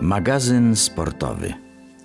Magazyn sportowy.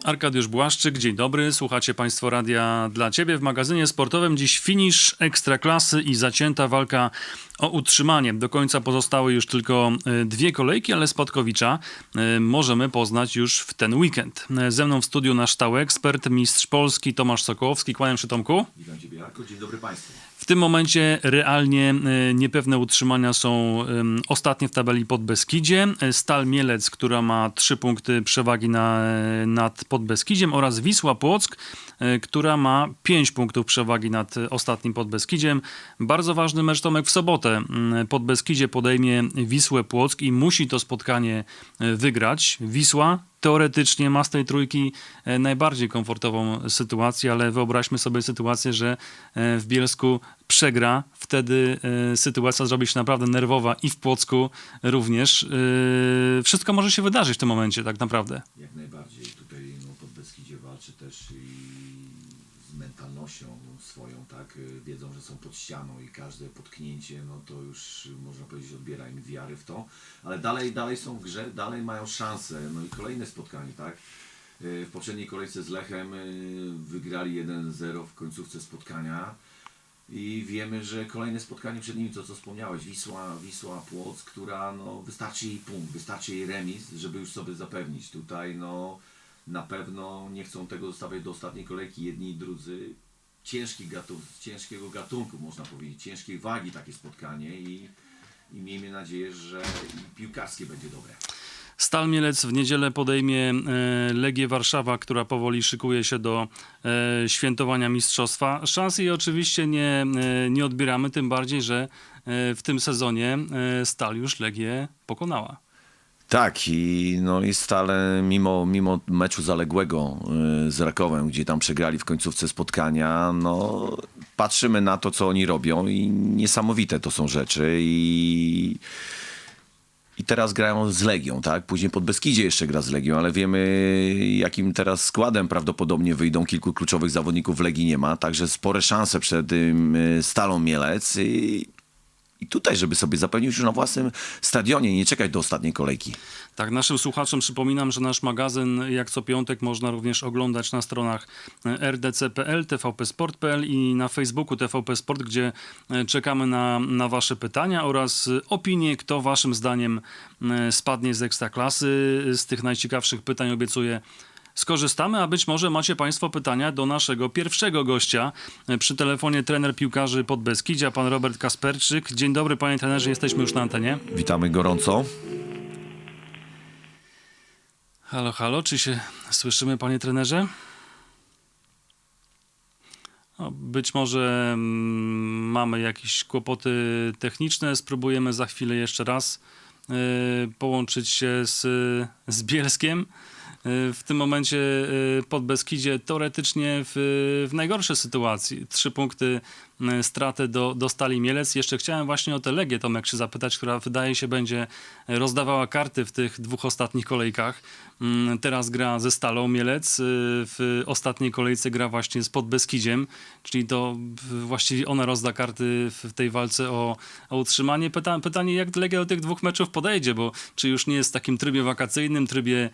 Arkadiusz Błaszczyk, dzień dobry. Słuchacie Państwo radia dla Ciebie. W magazynie sportowym dziś finisz ekstraklasy i zacięta walka o utrzymanie. Do końca pozostały już tylko e, dwie kolejki, ale Spadkowicza e, możemy poznać już w ten weekend. E, Ze mną w studiu nasz stały ekspert, mistrz Polski Tomasz Sokołowski. Kłaniam się Tomku. Witam Ciebie Jarko, dzień dobry Państwu. W tym momencie realnie e, niepewne utrzymania są ostatnie w tabeli pod Beskidzie. Stal Mielec, która ma trzy punkty przewagi na, nad Podbeskidziem oraz Wisła Płock, e, która ma pięć punktów przewagi nad e, ostatnim Podbeskidziem. Bardzo ważny mecz Tomek w sobotę. Podbeskidzie podejmie Wisłę Płock i musi to spotkanie e, wygrać. Wisła teoretycznie ma z tej trójki e, najbardziej komfortową sytuację, ale wyobraźmy sobie sytuację, że e, w Bielsku przegra, wtedy e, sytuacja zrobi się naprawdę nerwowa i w Płocku również. Wszystko może się wydarzyć w tym momencie tak naprawdę. Jak najbardziej tutaj no, pod Beskidzie walczy też i z mentalnością swoją, tak? Y, Wiedzą, że są pod ścianą i każde potknięcie, no to już y, można powiedzieć odbiera im wiary w to, ale dalej, dalej są w grze, dalej mają szansę. No i kolejne spotkanie, tak? Y, W poprzedniej kolejce z Lechem wygrali 1-0 w końcówce spotkania. I wiemy, że kolejne spotkanie przed nimi, to co wspomniałeś, Wisła, Wisła Płoc, która no, wystarczy jej punkt, wystarczy jej remis, żeby już sobie zapewnić. Tutaj no, na pewno nie chcą tego zostawiać do ostatniej kolejki jedni i drudzy. Ciężki gatunku, ciężkiego gatunku można powiedzieć, ciężkiej wagi takie spotkanie i, i miejmy nadzieję, że i piłkarskie będzie dobre. Stal Mielec w niedzielę podejmie e, Legię Warszawa, która powoli szykuje się do e, świętowania mistrzostwa. Szans jej oczywiście nie, e, nie odbieramy, tym bardziej, że w tym sezonie Stal już Legię pokonała. Tak, i, no i stale mimo, mimo meczu zaległego y, z Rakowem, gdzie tam przegrali w końcówce spotkania, no patrzymy na to, co oni robią i niesamowite to są rzeczy i, i teraz grają z Legią, tak? Później pod Beskidzie jeszcze gra z Legią, ale wiemy jakim teraz składem prawdopodobnie wyjdą. Kilku kluczowych zawodników Legii nie ma, także spore szanse przed tym y, Stalą Mielec i, i tutaj, żeby sobie zapewnić już na własnym stadionie, nie czekać do ostatniej kolejki. Tak, naszym słuchaczom przypominam, że nasz magazyn jak co piątek można również oglądać na stronach e, rdc.pl, tvpsport.pl i na Facebooku TVP Sport, gdzie e, czekamy na, na wasze pytania oraz e, opinie, kto waszym zdaniem spadnie z ekstraklasy. Z tych najciekawszych pytań obiecuję skorzystamy, a być może macie Państwo pytania do naszego pierwszego gościa. E, Przy telefonie trener piłkarzy pod Beskidzia, pan Robert Kasperczyk. Dzień dobry panie trenerze, jesteśmy już na antenie. Witamy gorąco. Halo, halo, czy się słyszymy, panie trenerze? No, być może mm, mamy jakieś kłopoty techniczne. Spróbujemy za chwilę jeszcze raz y, połączyć się z, z Bielskiem. W tym momencie y, pod Beskidzie teoretycznie w, w najgorszej sytuacji. Trzy punkty y, straty do, do Stali Mielec. Jeszcze chciałem właśnie o tę Legię, Tomek, się zapytać, która wydaje się będzie rozdawała karty w tych dwóch ostatnich kolejkach. Mm, Teraz gra ze Stalą Mielec, y, w ostatniej kolejce gra właśnie z Podbeskidziem, czyli to właściwie ona rozda karty w tej walce o, o utrzymanie. Pyta, pytanie, jak Legia do tych dwóch meczów podejdzie, bo czy już nie jest w takim trybie wakacyjnym, trybie,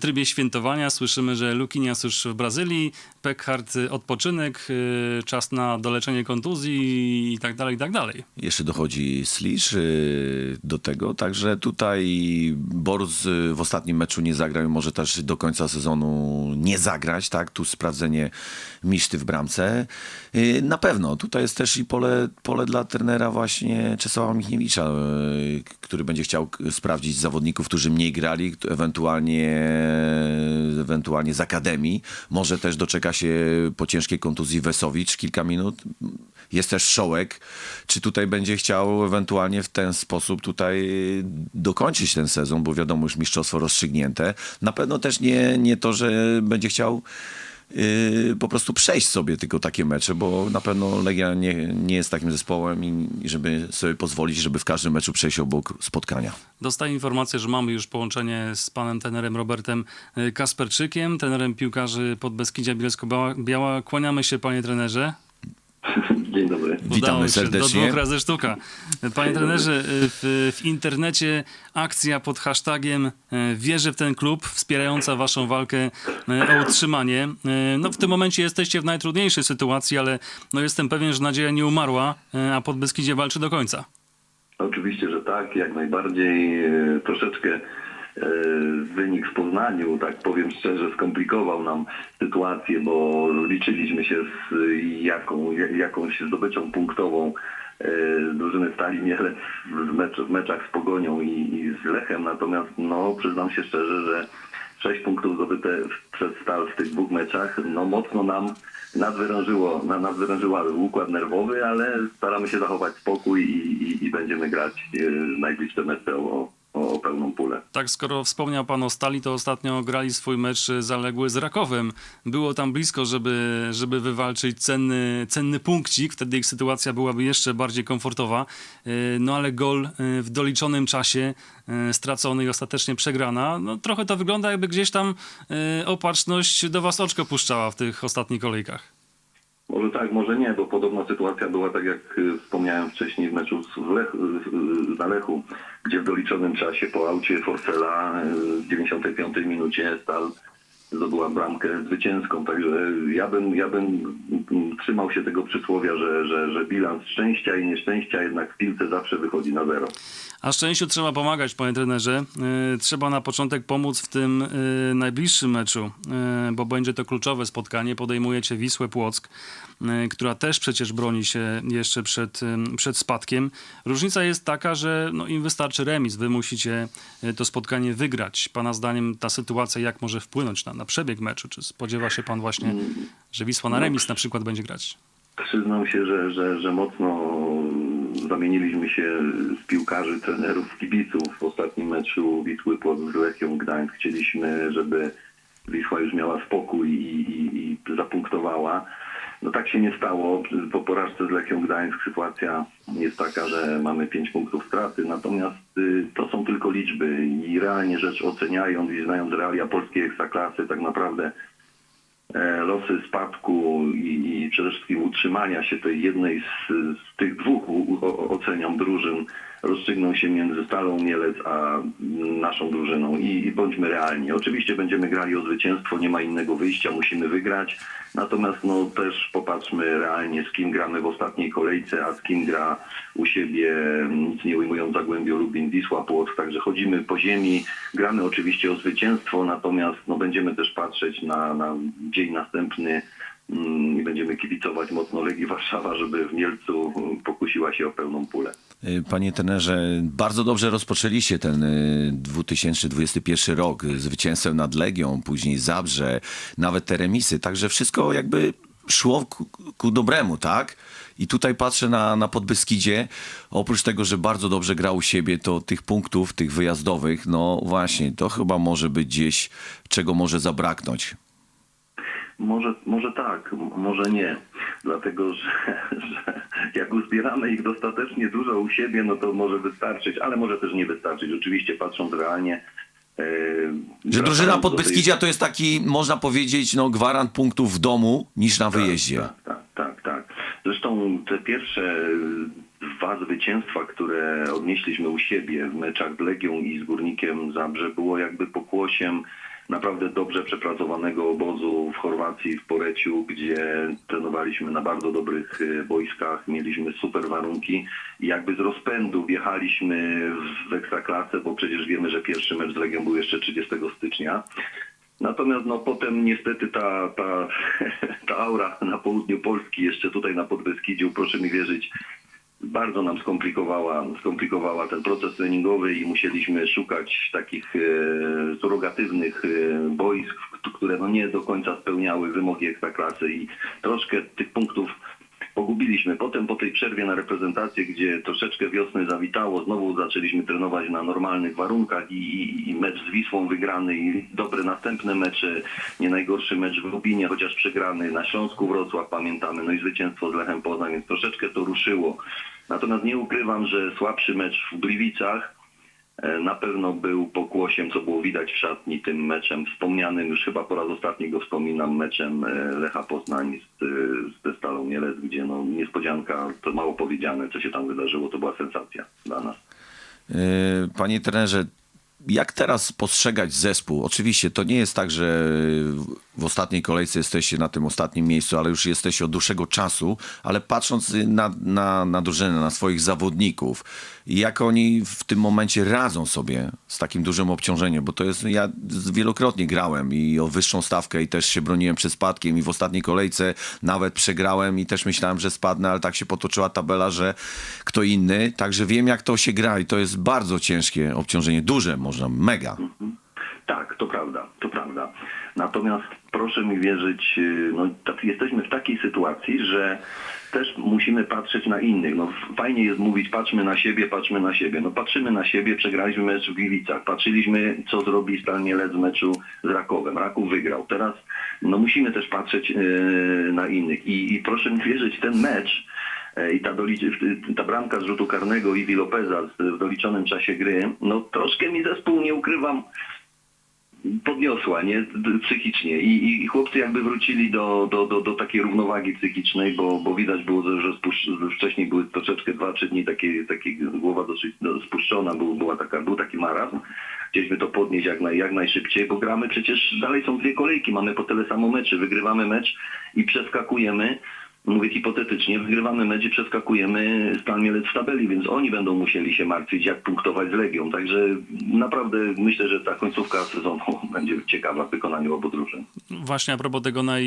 trybie świętowania. Słyszymy, że Lukinias już w Brazylii, Pekhart y, odpoczynek, y, czas na doleczenie kontuzji i tak dalej, i tak dalej. Jeszcze dochodzi Slisz y, do tego, także tutaj Borus y, w ostatnim meczu nie zagrał i może też do końca sezonu nie zagrać, tak? Tu sprawdzenie Miszty w bramce. Na pewno, tutaj jest też i pole, pole dla trenera właśnie Czesława Michniewicza, który będzie chciał sprawdzić zawodników, którzy mniej grali, ewentualnie, ewentualnie z Akademii. Może też doczeka się po ciężkiej kontuzji Wesowicz kilka minut. Jest też Szołek. Czy tutaj będzie chciał ewentualnie w ten sposób tutaj dokończyć ten sezon, bo wiadomo już mistrzostwo rozstrzygnięte. Na pewno też nie, nie to, że będzie chciał yy, po prostu przejść sobie tylko takie mecze, bo na pewno Legia nie, nie jest takim zespołem i i żeby sobie pozwolić, żeby w każdym meczu przejść obok spotkania. Dostaję informację, że mamy już połączenie z panem trenerem Robertem y, Kasperczykiem, trenerem piłkarzy pod Beskidzia Bielsko-Biała. Kłaniamy się, panie trenerze. Dzień dobry. Witamy Udało się, serdecznie. Do dwóch razy sztuka. Panie trenerze, w, w internecie akcja pod hashtagiem e, Wierzę w ten klub, wspierająca waszą walkę e, o utrzymanie. E, No w tym momencie jesteście w najtrudniejszej sytuacji, ale no jestem pewien, że nadzieja nie umarła, a Podbeskidzie walczy do końca. Oczywiście, że tak, jak najbardziej. Troszeczkę wynik w Poznaniu, tak powiem szczerze, skomplikował nam sytuację, bo liczyliśmy się z jaką, ja- jakąś zdobyczą punktową e, drużyny Stali Mielec w, mecz, w meczach z Pogonią i, i z Lechem, natomiast no przyznam się szczerze, że sześć punktów zdobyte przez Stal w tych dwóch meczach, no mocno nam nadwyrężyło, na, nadwyrężyła układ nerwowy, ale staramy się zachować spokój i, i, i będziemy grać e, najbliższe mecze o, o, pełną pulę. Tak, skoro wspomniał pan o Stali, to ostatnio grali swój mecz zaległy z Rakowem. Było tam blisko, żeby, żeby wywalczyć cenny, cenny punkcik, wtedy ich sytuacja byłaby jeszcze bardziej komfortowa. Yy, No ale gol yy, w doliczonym czasie yy, stracony i ostatecznie przegrana. No trochę to wygląda jakby gdzieś tam opatrzność do was oczko puszczała w tych ostatnich kolejkach. Może tak, może nie, bo podobna sytuacja była, tak jak y, wspomniałem wcześniej w meczu z Lech, na Lechu, gdzie w doliczonym czasie po aucie Forcela y, w 95 minucie Stal zdobyła bramkę zwycięską. Także ja bym, ja bym mm, trzymał się tego przysłowia, że, że, że bilans szczęścia i nieszczęścia jednak w piłce zawsze wychodzi na zero. A szczęściu trzeba pomagać, panie trenerze. Yy, Trzeba na początek pomóc w tym yy, najbliższym meczu, yy, bo będzie to kluczowe spotkanie. Podejmujecie Wisłę Płock, która też przecież broni się jeszcze przed, przed spadkiem. Różnica jest taka, że no, im wystarczy remis. Wy musicie to spotkanie wygrać. Pana zdaniem ta sytuacja jak może wpłynąć na, na przebieg meczu? Czy spodziewa się pan właśnie, że Wisła na remis na przykład będzie grać? Przyznam się, że, że, że mocno zamieniliśmy się z piłkarzy, trenerów, kibiców w ostatnim meczu Wisły Płock z Lechią Gdańsk. Chcieliśmy, żeby Wisła już miała spokój i, i, i zapunktowała. No tak się nie stało. Po porażce z Lechią Gdańsk sytuacja jest taka, że mamy 5 punktów straty, natomiast y, to są tylko liczby i realnie rzecz oceniając i znając realia polskiej ekstraklasy, tak naprawdę losy spadku i, i przede wszystkim utrzymania się tej jednej z, z tych dwóch u, oceniam drużyn rozstrzygną się między Stalą Mielec a naszą drużyną I, i bądźmy realni. Oczywiście będziemy grali o zwycięstwo, nie ma innego wyjścia, musimy wygrać. Natomiast no, też popatrzmy realnie, z kim gramy w ostatniej kolejce, a z kim gra u siebie, nic nie ujmując Zagłębio Lubin, Wisła Płock. Także chodzimy po ziemi, gramy oczywiście o zwycięstwo, natomiast no, będziemy też patrzeć na, na dzień następny mm, i będziemy kibicować mocno Legii Warszawa, żeby w Mielcu pokusiła się o pełną pulę. Y, Panie trenerze, bardzo dobrze rozpoczęliście ten y, 2021 rok zwycięstwem nad Legią, później Zabrze, nawet te remisy, także wszystko jakby szło ku, ku dobremu, tak? I tutaj patrzę na, na Podbeskidzie, oprócz tego, że bardzo dobrze grał u siebie, to tych punktów, tych wyjazdowych, no właśnie, to chyba może być gdzieś, czego może zabraknąć. Może, może tak, może nie. Dlatego, że, że jak uzbieramy ich dostatecznie dużo u siebie, no to może wystarczyć, ale może też nie wystarczyć. Oczywiście patrząc realnie. e, Że drużyna do tej- to jest taki, można powiedzieć, no gwarant punktów w domu niż na wyjeździe. Tak, tak, tak, tak. Zresztą te pierwsze dwa zwycięstwa, które odnieśliśmy u siebie w meczach z Legią i z Górnikiem Zabrze, było jakby pokłosiem naprawdę dobrze przepracowanego obozu w Chorwacji, w Poreciu, gdzie trenowaliśmy na bardzo dobrych e, boiskach, mieliśmy super warunki i jakby z rozpędu wjechaliśmy w Ekstraklasę, bo przecież wiemy, że pierwszy mecz z Legią był jeszcze 30 stycznia. Natomiast no potem niestety ta, ta, ta aura na południu Polski, jeszcze tutaj na Podbeskidziu, proszę mi wierzyć, bardzo nam skomplikowała, skomplikowała ten proces treningowy i musieliśmy szukać takich e, surogatywnych e, boisk, które no nie do końca spełniały wymogi ekstraklasy. I troszkę tych punktów pogubiliśmy. Potem po tej przerwie na reprezentację, gdzie troszeczkę wiosny zawitało, znowu zaczęliśmy trenować na normalnych warunkach i, i, i mecz z Wisłą wygrany i dobre następne mecze, nie najgorszy mecz w Lubinie, chociaż przegrany, na Śląsku Wrocław pamiętamy, no i zwycięstwo z Lechem Poznań, więc troszeczkę to ruszyło. Natomiast nie ukrywam, że słabszy mecz w Gliwicach Na pewno był pokłosiem, co było widać w szatni tym meczem wspomnianym, już chyba po raz ostatni go wspominam, meczem e, Lecha Poznań z, e, ze Stalą Mielec, gdzie no niespodzianka, to mało powiedziane, co się tam wydarzyło, to była sensacja dla nas. Panie trenerze, jak teraz postrzegać zespół? Oczywiście to nie jest tak, że w ostatniej kolejce jesteście na tym ostatnim miejscu, ale już jesteście od dłuższego czasu, ale patrząc na, na, na drużynę, na swoich zawodników, jak oni w tym momencie radzą sobie z takim dużym obciążeniem, bo to jest, ja wielokrotnie grałem i o wyższą stawkę i też się broniłem przed spadkiem i w ostatniej kolejce nawet przegrałem i też myślałem, że spadnę, ale tak się potoczyła tabela, że kto inny, także wiem jak to się gra i to jest bardzo ciężkie obciążenie, duże można, mega. Tak, to prawda, to prawda. Natomiast proszę mi wierzyć, yy, no, jesteśmy w takiej sytuacji, że też musimy patrzeć na innych. No, fajnie jest mówić, patrzmy na siebie, patrzmy na siebie. No patrzymy na siebie, przegraliśmy mecz w Gliwicach, patrzyliśmy, co zrobi Stal Mielec w meczu z Rakowem. Raków wygrał. Teraz no, musimy też patrzeć yy, na innych. I, I proszę mi wierzyć, ten mecz E, i ta, ta bramka z rzutu karnego Iwi Lopeza w doliczonym czasie gry, no troszkę mi zespół, nie ukrywam, podniosła, nie? Psychicznie. I, i chłopcy jakby wrócili do, do, do, do takiej równowagi psychicznej, bo, bo widać było, że- że że wcześniej były troszeczkę dwa, trzy dni takie, takie głowa dosyć do, spuszczona, był, była taka, był taki marazm. Chcieliśmy to podnieść jak, naj, jak najszybciej, bo gramy przecież dalej są dwie kolejki, mamy po tyle samo meczy, wygrywamy mecz i przeskakujemy. Mówię hipotetycznie, wygrywamy mecz i przeskakujemy Stan Mielec w tabeli, więc oni będą musieli się martwić, jak punktować z Legią. Także naprawdę myślę, że ta końcówka sezonu będzie ciekawa w wykonaniu obu drużyn. Właśnie a propos tego naj,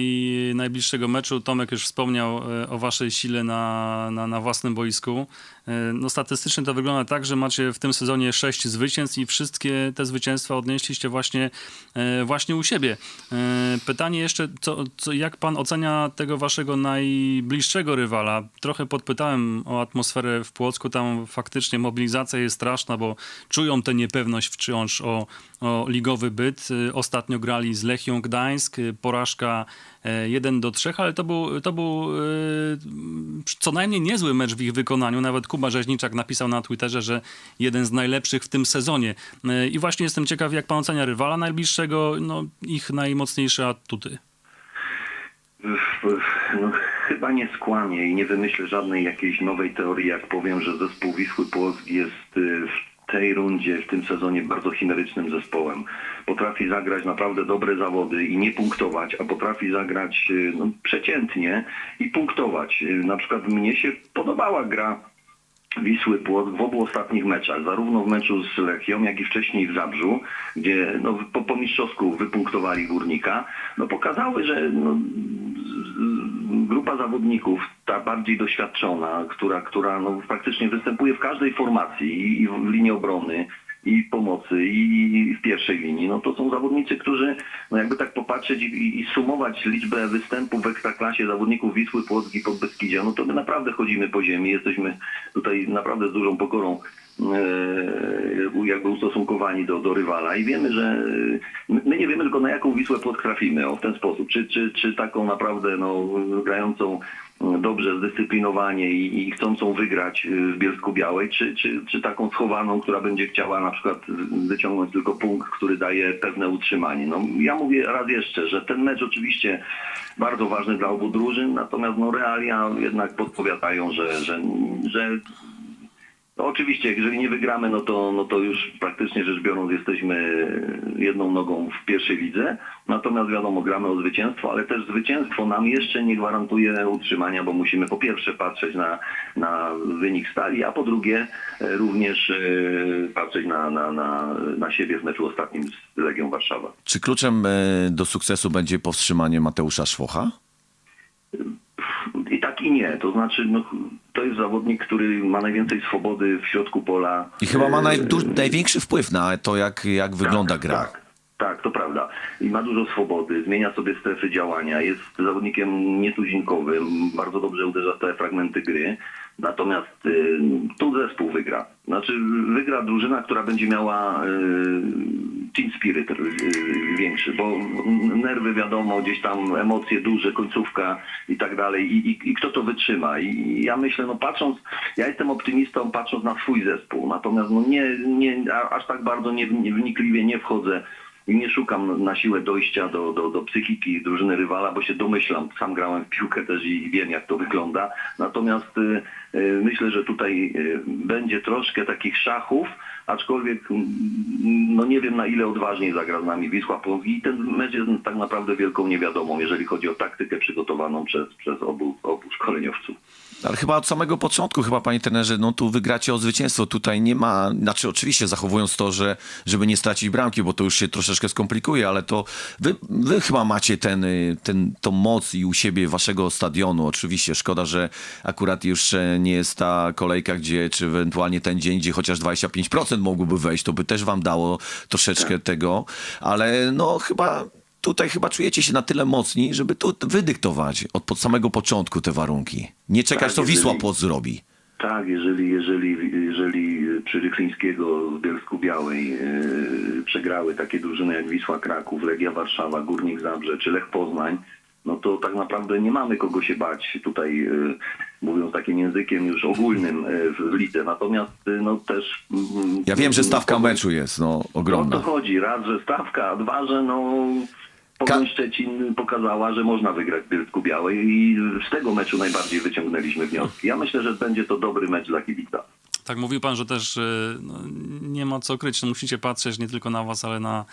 najbliższego meczu, Tomek już wspomniał e, o waszej sile na, na, na własnym boisku. E, No statystycznie to wygląda tak, że macie w tym sezonie sześć zwycięstw i wszystkie te zwycięstwa odnieśliście właśnie, e, właśnie u siebie. Pytanie jeszcze, co, co, jak pan ocenia tego waszego najbliższego rywala? Trochę podpytałem o atmosferę w Płocku, tam faktycznie mobilizacja jest straszna, bo czują tę niepewność wciąż o, o ligowy byt. Ostatnio grali z Lechią Gdańsk, porażka e, 1 do 3, ale to był, to był y, co najmniej niezły mecz w ich wykonaniu. Nawet Kuba Rzeźniczak napisał na Twitterze, że jeden z najlepszych w tym sezonie. Y, I właśnie jestem ciekaw, jak pan ocenia rywala najbliższego, no, ich najmocniejsze atuty. No, chyba nie skłamię i nie wymyślę żadnej jakiejś nowej teorii, jak powiem, że zespół Wisły Płock jest y, w tej rundzie, w tym sezonie bardzo chimerycznym zespołem. Potrafi zagrać naprawdę dobre zawody i nie punktować, a potrafi zagrać y, no, przeciętnie i punktować. Y, Na przykład mnie się podobała gra Wisły Płock w obu ostatnich meczach, zarówno w meczu z Lechią, jak i wcześniej w Zabrzu, gdzie no, po, po mistrzowsku wypunktowali Górnika, no, pokazały, że no, grupa zawodników, ta bardziej doświadczona, która, która no, praktycznie występuje w każdej formacji i w linii obrony, i pomocy, i w pierwszej linii, no to są zawodnicy, którzy, no jakby tak popatrzeć i, i sumować liczbę występów w Ekstraklasie zawodników Wisły, Płock i Podbeskidzia, no to my naprawdę chodzimy po ziemi, jesteśmy tutaj naprawdę z dużą pokorą jakby ustosunkowani do, do rywala i wiemy, że e, my nie wiemy tylko na jaką Wisłę Płock trafimy, o w ten sposób, czy, czy, czy taką naprawdę no, grającą dobrze, zdyscyplinowanie i, i chcącą wygrać w Bielsku Białej, czy, czy, czy taką schowaną, która będzie chciała na przykład wyciągnąć tylko punkt, który daje pewne utrzymanie. No, ja mówię raz jeszcze, że ten mecz oczywiście bardzo ważny dla obu drużyn, natomiast no, realia jednak podpowiadają, że, że, że no oczywiście, jeżeli nie wygramy, no to, no to już praktycznie rzecz biorąc jesteśmy jedną nogą w pierwszej lidze. Natomiast wiadomo, gramy o zwycięstwo, ale też zwycięstwo nam jeszcze nie gwarantuje utrzymania, bo musimy po pierwsze patrzeć na, na wynik stali, a po drugie e, również e, patrzeć na, na, na, na siebie w meczu ostatnim z Legią Warszawa. Czy kluczem e, do sukcesu będzie powstrzymanie Mateusza Szwocha? I tak i nie. To znaczy, no, to jest zawodnik, który ma najwięcej swobody w środku pola. I chyba ma E, naj, du, największy wpływ na to, jak, jak wygląda gra. Tak, tak, to prawda. I ma dużo swobody, zmienia sobie strefy działania, jest zawodnikiem nietuzinkowym, bardzo dobrze uderza w te fragmenty gry. Natomiast y, tu zespół wygra. Znaczy wygra drużyna, która będzie miała y, team spiryt y, większy, bo nerwy wiadomo, gdzieś tam emocje duże, końcówka i tak dalej. I, i, i kto to wytrzyma? I ja myślę, no patrząc, ja jestem optymistą patrząc na swój zespół, natomiast no nie, nie aż tak bardzo nie, nie wnikliwie nie wchodzę i nie szukam na siłę dojścia do, do, do psychiki drużyny rywala, bo się domyślam, sam grałem w piłkę też i wiem jak to wygląda. Natomiast y, y, myślę, że tutaj y, będzie troszkę takich szachów, aczkolwiek mm, no nie wiem na ile odważniej zagra z nami Wisła i ten mecz jest tak naprawdę wielką niewiadomą, jeżeli chodzi o taktykę przygotowaną przez, przez obu, obu szkoleniowców. Ale chyba od samego początku, chyba panie trenerze, no tu wygracie o zwycięstwo. Tutaj nie ma, znaczy oczywiście zachowując to, że żeby nie stracić bramki, bo to już się troszeczkę skomplikuje, ale to wy, wy chyba macie ten, ten, tą moc i u siebie waszego stadionu. Oczywiście szkoda, że akurat już e, nie jest ta kolejka, gdzie, czy ewentualnie ten dzień, gdzie chociaż 25% mogłoby wejść, to by też wam dało troszeczkę tego, ale no chyba tutaj chyba czujecie się na tyle mocni, żeby tu wydyktować od pod samego początku te warunki. Nie czekać, Tak, co jeżeli- Wisła Płoc zrobi. Tak, jeżeli, jeżeli, jeżeli przy Rychlińskiego w Bielsku Białej yy, przegrały takie drużyny jak Wisła Kraków, Legia Warszawa, Górnik Zabrze czy Lech Poznań, no to tak naprawdę nie mamy kogo się bać tutaj, yy, mówiąc takim językiem już ogólnym yy, w lidze. Natomiast yy, no też... mm, Ja wiem, że stawka no, meczu jest no, O to ogromna. chodzi. Raz, że stawka, a dwa, że no... Pogoń Szczecin pokazała, że można wygrać w Bielsku Białej i z tego meczu najbardziej wyciągnęliśmy wnioski. Ja myślę, że będzie to dobry mecz dla kibica. Tak mówił pan, że też y, no, nie ma co kryć. No, musicie patrzeć nie tylko na was, ale na,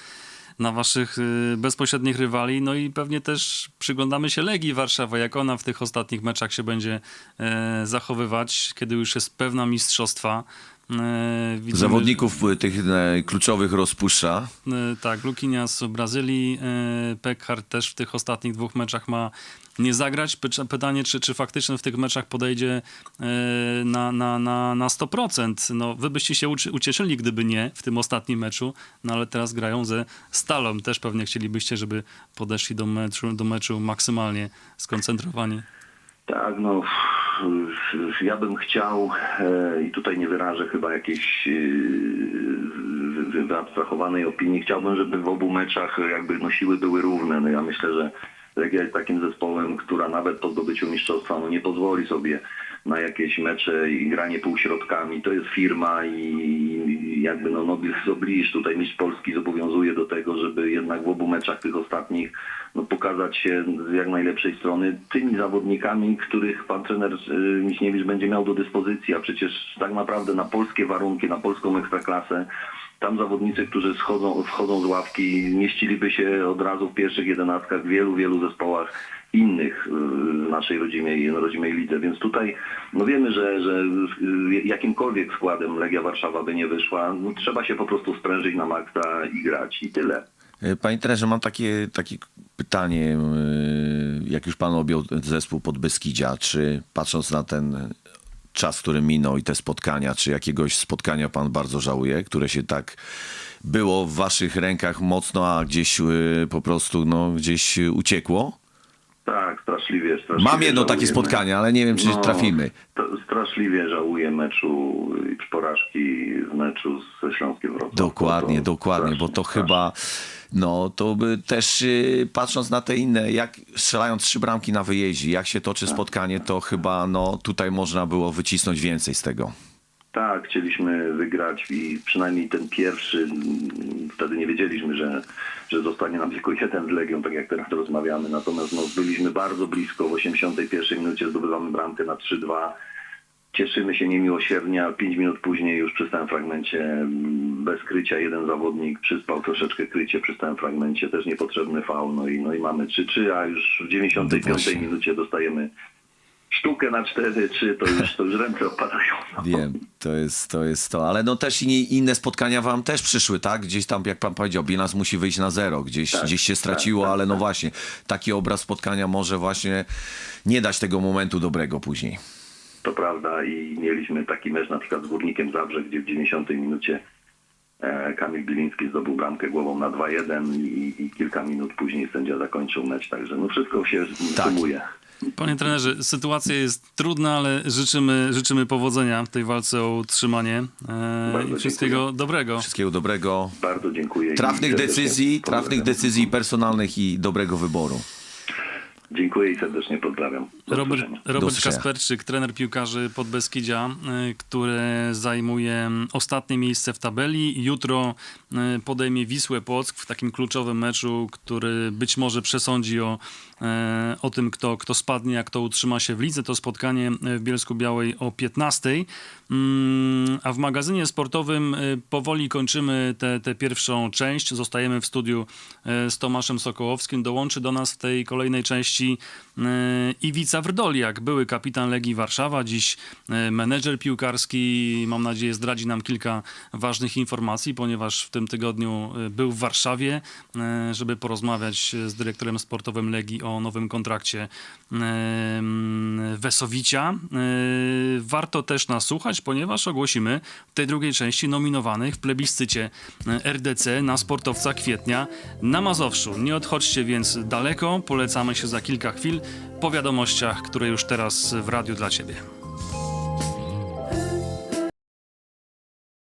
na waszych y, bezpośrednich rywali. No i pewnie też przyglądamy się Legii Warszawa, jak ona w tych ostatnich meczach się będzie e, zachowywać, kiedy już jest pewna mistrzostwa. E, widzimy- Zawodników y, tych e, kluczowych rozpuszcza. E, Tak, Lukinias w Brazylii, e, Pekhart też w tych ostatnich dwóch meczach ma nie zagrać. Py- Pytanie, czy, czy faktycznie w tych meczach podejdzie e, na, na, na, na 100%. No, wy byście się ucieszyli, gdyby nie w tym ostatnim meczu, no ale teraz grają ze Stalą. Też pewnie chcielibyście, żeby podeszli do meczu, do meczu maksymalnie skoncentrowani. Tak, no ja bym chciał e, i tutaj nie wyrażę chyba jakiejś e, wy- wy- wyabstrahowanej opinii, chciałbym, żeby w obu meczach jakby no, siły były równe. No, ja myślę, że Legia jest takim zespołem, która nawet po zdobyciu mistrzostwa no, nie pozwoli sobie na jakieś mecze i granie półśrodkami. To jest firma i jakby no Nobil Soblisz, tutaj mistrz Polski zobowiązuje do tego, żeby jednak w obu meczach tych ostatnich no, pokazać się z jak najlepszej strony tymi zawodnikami, których pan trener y, Miśniewicz będzie miał do dyspozycji, a przecież tak naprawdę na polskie warunki, na polską ekstraklasę tam zawodnicy, którzy schodzą, wchodzą z ławki, mieściliby się od razu w pierwszych jedenastkach w wielu, wielu zespołach innych y, naszej rodzimej, rodzimej lidze. Więc tutaj no wiemy, że, że y, jakimkolwiek składem Legia Warszawa by nie wyszła, no trzeba się po prostu sprężyć na maksa i grać i tyle. E, Panie trenerze, mam takie, takie pytanie, e, jak już pan objął zespół pod Beskidzia, czy patrząc na ten czas, który minął i te spotkania, czy jakiegoś spotkania pan bardzo żałuje, które się tak było w waszych rękach mocno, a gdzieś e, po prostu no, gdzieś uciekło? Tak, straszliwie, straszliwie Mam jedno takie żałujemy. spotkanie, ale nie wiem, czy No, trafimy. Straszliwie żałuję meczu i porażki w meczu ze Śląskiem Wrocław. Dokładnie, To dokładnie, bo to strasznie, chyba, no to by też y, patrząc na te inne, jak strzelając trzy bramki na wyjeździe, jak się toczy spotkanie, to chyba no tutaj można było wycisnąć więcej z tego. Tak, chcieliśmy wygrać i przynajmniej ten pierwszy, wtedy nie wiedzieliśmy, że, że zostanie nam tylko jeden z Legią, tak jak teraz rozmawiamy. Natomiast no, byliśmy bardzo blisko, w 81 minucie zdobywamy bramkę na 3-2. Cieszymy się niemiłosiernie, a 5 minut później już przy stałym fragmencie mm, bez krycia jeden zawodnik przyspał troszeczkę krycie przy stałym fragmencie, też niepotrzebny faul, no i, no i mamy 3-3, a już w 95 No właśnie. minucie dostajemy sztukę na 4-3, to już, to już ręce opadają. No. Wiem, to jest to, jest to. ale no też i inne spotkania wam też przyszły, tak? Gdzieś tam, jak pan powiedział, bilans musi wyjść na zero, gdzieś, Tak, gdzieś się straciło, tak, tak, ale no tak. właśnie, taki obraz spotkania może właśnie nie dać tego momentu dobrego później. To prawda i mieliśmy taki mecz na przykład z Górnikiem Zabrze, gdzie w 90 minucie e, Kamil Biliński zdobył bramkę głową na 2-1 i, i kilka minut później sędzia zakończył mecz, także no wszystko się Tak. sumuje. Panie trenerze, sytuacja jest trudna, ale życzymy, życzymy powodzenia w tej walce o utrzymanie e, i wszystkiego dziękuję. dobrego. Wszystkiego dobrego. Bardzo dziękuję. Trafnych decyzji, trafnych decyzji personalnych i dobrego wyboru. Dziękuję i serdecznie pozdrawiam. Do Robert, Robert. Kasperczyk, trener piłkarzy Podbeskidzia, y, który zajmuje ostatnie miejsce w tabeli. Jutro y, podejmie Wisłę Płock w takim kluczowym meczu, który być może przesądzi o, e, o tym, kto, kto spadnie, a kto utrzyma się w lidze. To spotkanie w Bielsku Białej o 15. Mm, A w magazynie sportowym y, powoli kończymy tę pierwszą część. Zostajemy w studiu e, z Tomaszem Sokołowskim. Dołączy do nas w tej kolejnej części e, Iwica Wrdoliak, były kapitan Legii Warszawa, dziś e, menedżer piłkarski. Mam nadzieję zdradzi nam kilka ważnych informacji, ponieważ w tym tygodniu e, był w Warszawie, e, żeby porozmawiać z dyrektorem sportowym Legii o nowym kontrakcie Wesowicia. E, Warto też nas słuchać, ponieważ ogłosimy w tej drugiej części nominowanych w plebiscycie e, RDC na sportowca kwietnia na Mazowszu. Nie odchodźcie więc daleko, polecamy się za kilka chwil po wiadomościach, które już teraz w radiu dla Ciebie.